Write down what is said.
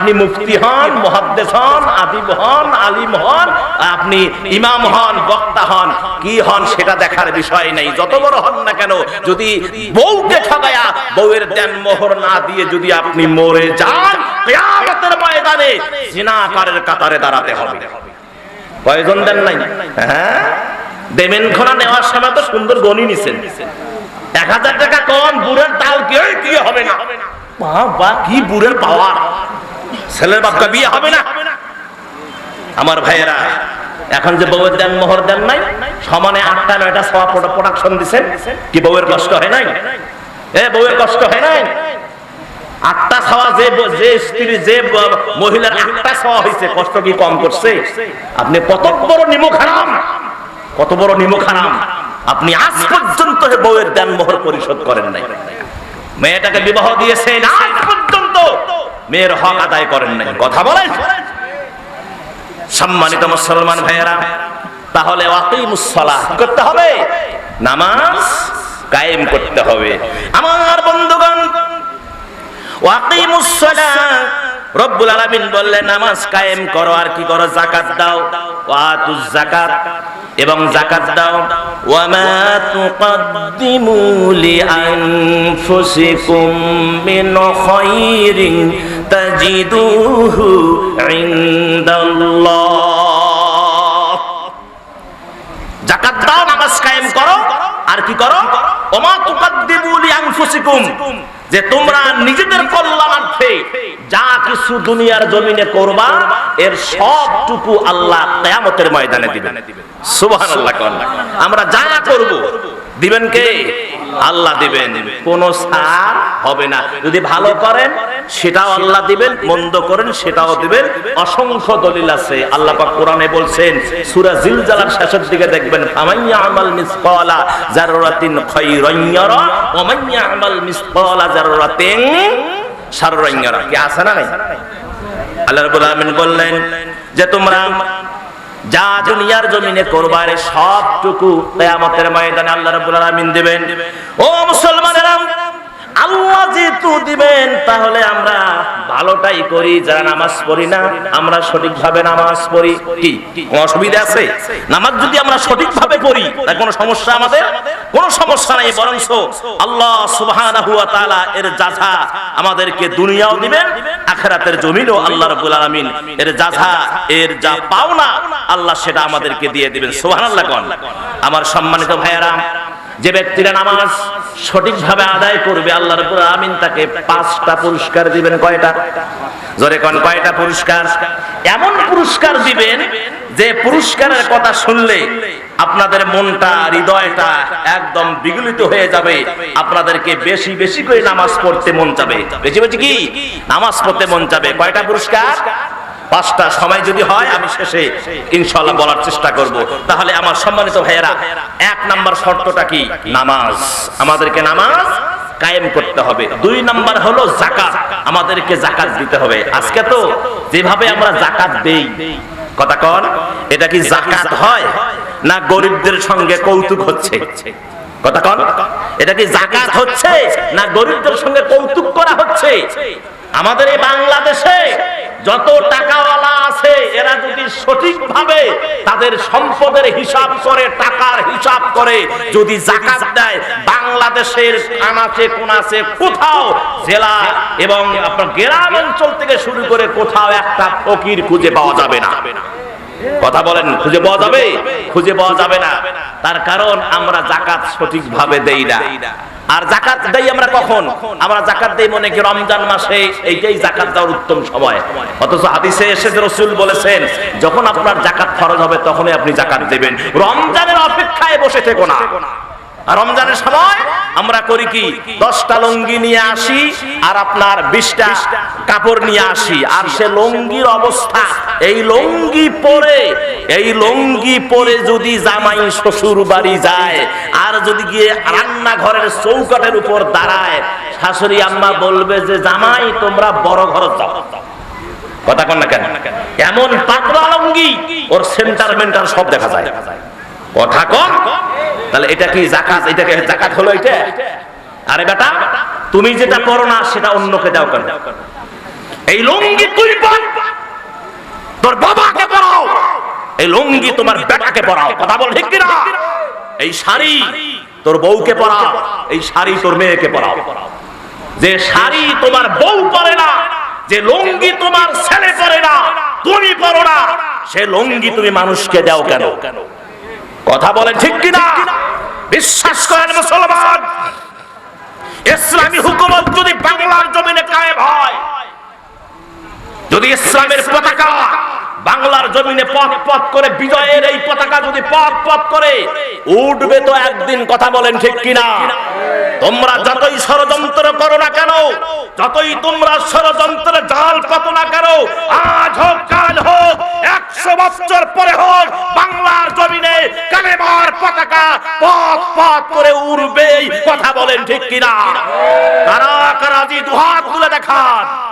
আপনি মুফতি হন মহাদ্দেশ হন, আদিব হন, আলিম হন, আপনি ইমাম হন, বক্তা হন, কি হন সেটা দেখার বিষয় নেই। যত বড় হন না কেন, যদি বউকে ঠগায়া বউয়ের দেন মোহর না দিয়ে যদি আপনি মরে যান, কিয়ামতের ময়দানে জিনাকারের কাতারে দাঁড়াতে হবে। কয়জন দেন নাই? হ্যাঁ? দেবেন খোনা নেওয়ার সময় তো সুন্দর গণি নিছেন। এক হাজার টাকা কম বুড়ের তাল কি হবে না? বাবা, কি বুড়ের পাওয়ার? ছেলের বাপটা বিয়ে হবে না। আমার ভাইয়েরা, এখন যে বউয়ের দেন, মোহর দেন নাই, সমানে আটটা, নয়টা, সব প্রোডাকশন দিচ্ছেন কি বউয়ের কষ্ট হয় নাই? এ, বউয়ের কষ্ট হয় নাই? আটটা যে হয়েছে কষ্ট কি কম করছে? আপনি কত বড় কত বড় আপনি আজ পর্যন্ত বউয়ের দেন, মোহর পরিশোধ করেন নাই। মেয়েটাকে বিবাহ দিয়েছেন, আজ মেয়ের হক আদায় করেন নাই। কথা বলেন? সম্মানিত মুসলমান ভাইয়েরা, তাহলে ওয়াকিমুসসালাহ করতে হবে, নামাজ কায়েম করতে হবে। আমার বন্ধুগণ, ওয়াকিমুসসালাহ, রব্বুল আলামিন বললেন নামাজ কায়েম করো, আর কি করো? যাকাত দাও। ওয়াতুজ যাকাত এবং যাকাত দাও। ওয়ামা তুকদ্দিমু লিআনফুসিকুম মিন খায়রিন তাজিদুহু ইনদাল্লাহ। জাকাত দাও নামাজ কায়েম করো, আর কি করো? ওমা তুকাদ্দিমু লিআনফুসিকুম। যে তোমরা নিজেদের কল্যাণার্থে যা কিছু দুনিয়ার জমিনে করবা, এর সবটুকু আল্লাহ কিয়ামতের ময়দানে দিবেন। সুবহানাল্লাহ আমরা যা করব দিবেন কে? আল্লাহ দিবেন। কোন সার হবে না। যদি ভালো করেন, সেটাও আল্লাহ দিবেন। মন্দ করেন, সেটাও দিবেন। অসংখ্য দলিল আছে। আল্লাহ পাক কোরআনে বলছেন, সূরা জিলজালার শেষের দিকে দেখবেন, ফামাইয়া আমাল মিসকালা জাররাতিন খায়রান ইয়ারা ওয়া মান ইয়ামাল মিসকালা জাররাতিন শাররান ইয়ারা। কি আছে না নাই? আল্লাহ রাব্বুল আলামিন বললেন যে তোমরা যা দুনিয়ার জমিনে করবার সবটুকু কিয়ামতের ময়দানে আল্লাহ রাব্বুল আলামিন দিবেন। ও মুসলমানেরা আল্লাহ যেহেতু দিবেন, তাহলে আমরা ভালোটাই করি, যারা নামাজ পড়ি না, আমরা সঠিকভাবে নামাজ পড়ি। কি? অসুবিধা আছে? নামাজ যদি আমরা সঠিকভাবে পড়ি তার কোনো সমস্যা আমাদের কোনো সমস্যা নাই, বরঞ্চ আল্লাহ সুবহানাহু ওয়া তাআলা এর যাজা আমাদেরকে দুনিয়াও দিবেন, আখিরাতের জমিনও আল্লাহ রাব্বুল আলামিন এর যাজা এর যা পাওনা, আল্লাহ সেটা আমাদেরকে দিয়ে দিবেন। সুবহানাল্লাহ কোন। আমার সম্মানিত ভাইয়েরা যে ব্যক্তিরা নামাজ সঠিকভাবে আদায় করবে, আল্লাহ রাব্বুল আলামিন তাকে পাঁচটা পুরস্কার দিবেন। কয়টা? জোরে কোন, কয়টা পুরস্কার? এমন পুরস্কার দিবেন যে পুরস্কারের কথা শুনলে আপনাদের মনটা, হৃদয়টা একদম বিগলিত হয়ে যাবে। আপনাদেরকে বেশি বেশি করে নামাজ পড়তে মন যাবে বেশি বেশি কি? নামাজ পড়তে মন যাবে কয়টা পুরস্কার? পাঁচটা সময় যদি হয়, আমি শেষে ইনশাল্লাহ বলার চেষ্টা করব। তাহলে আমার সম্মানিত ভাইয়েরা, এক নাম্বার শর্তটা কি? নামাজ। আমাদেরকে নামাজ কায়েম করতে হবে। দুই নাম্বার হলো জাকাত আমাদেরকে জাকাত দিতে হবে। আজকে তো যেভাবে আমরা জাকাত দেই, কথা এটা কি জাকাত হয় না গরিবদের সঙ্গে কৌতুক হচ্ছে? কথা এটা কি জাকাত হচ্ছে না গরিবদের সঙ্গে কৌতুক করা হচ্ছে? আমাদের এই বাংলাদেশে যত টাকাওয়ালা আছে এরা যদি সঠিকভাবে তাদের সম্পদের হিসাব করে, টাকার হিসাব করে, যদি জাকাত দেয়, বাংলাদেশের আনাচে কোনাচে কোথাও জেলা এবং আপনার গ্রাম অঞ্চল থেকে শুরু করে কোথাও একটা ফকির খুঁজে পাওয়া যাবে না। কথা বলেন, খুঁজে পাওয়া যাবে? খুঁজে পাওয়া যাবে না। তার কারণ আমরা জাকাত সঠিকভাবে দেই না। আর জাকাত দেই আমরা কখন? আমরা জাকাত দেই মনে কি রমজান মাসে, এইটাই জাকাত দেওয়ার উত্তম সময়। অথচ হাদিসে এসে রসুল বলেছেন, যখন আপনার জাকাত ফরজ হবে তখনই আপনি জাকাত দেবেন। রমজানের অপেক্ষায় বসে থেকো না। রমজানের সময় আমরা করি কি? দশটা লুঙ্গি নিয়ে আসি আর আপনার বিশটা কাপড় নিয়ে আসি। আর সে লুঙ্গির অবস্থা, এই লুঙ্গি পরে, এই লুঙ্গি পরে যদি জামাই শ্বশুর বাড়ি যায় আর যদি গিয়ে রান্নাঘরের চৌকাটের উপর দাঁড়ায়, শাশুড়ি আম্মা বলবে যে, জামাই, তোমরা বড় ঘর যাও। কথা কন না কেন? এমন পাতলা লুঙ্গি, ওর সেন্টার মেন্টার সব দেখা যায়। কথা কম তাহলে এটা কি জাকাত এটা কি জাকাত হলো এটা? আরে বেটা, তুমি যেটা করো না, সেটা অন্যকে দাও কেন? এই লুঙ্গি তুই পর। তোর বাবাকে পরাও। এই লুঙ্গি তোমার বেটাকে পরাও। কথা বল ঠিক কিনা? এই শাড়ি তোর বউকে পরাও। এই শাড়ি তোর মেয়েকে পরাও। যে শাড়ি তোমার বউ পরে না, যে লুঙ্গি তোমার ছেলে পরে না, তুমি পরো না, সে লুঙ্গি তুমি মানুষকে দাও কেন কেন? কথা বলেন ঠিক কিনা? বিশ্বাস করেন মুসলমান ইসলামী হুকুমত যদি বাংলার জমিনে কায়েম হয় যদি ইসলামের পতাকা বাংলার জমিনে পথ পথ করে বিজয়ের এই পতাকা যদি পথ পথ করে উঠবে তো একদিন কথা বলেন ঠিক কিনা? তোমরা যতই ষড়যন্ত্র করো না কেন যতই তোমরা ষড়যন্ত্র জাল পাত না কেন আজ হোক কাল হোক একশো বছর পরে হোক বাংলার জমিনে কালেমার পতাকা পথ করে উড়বেই কথা বলেন ঠিক কিনা? কারা কারা দুহাত তুলে দেখান।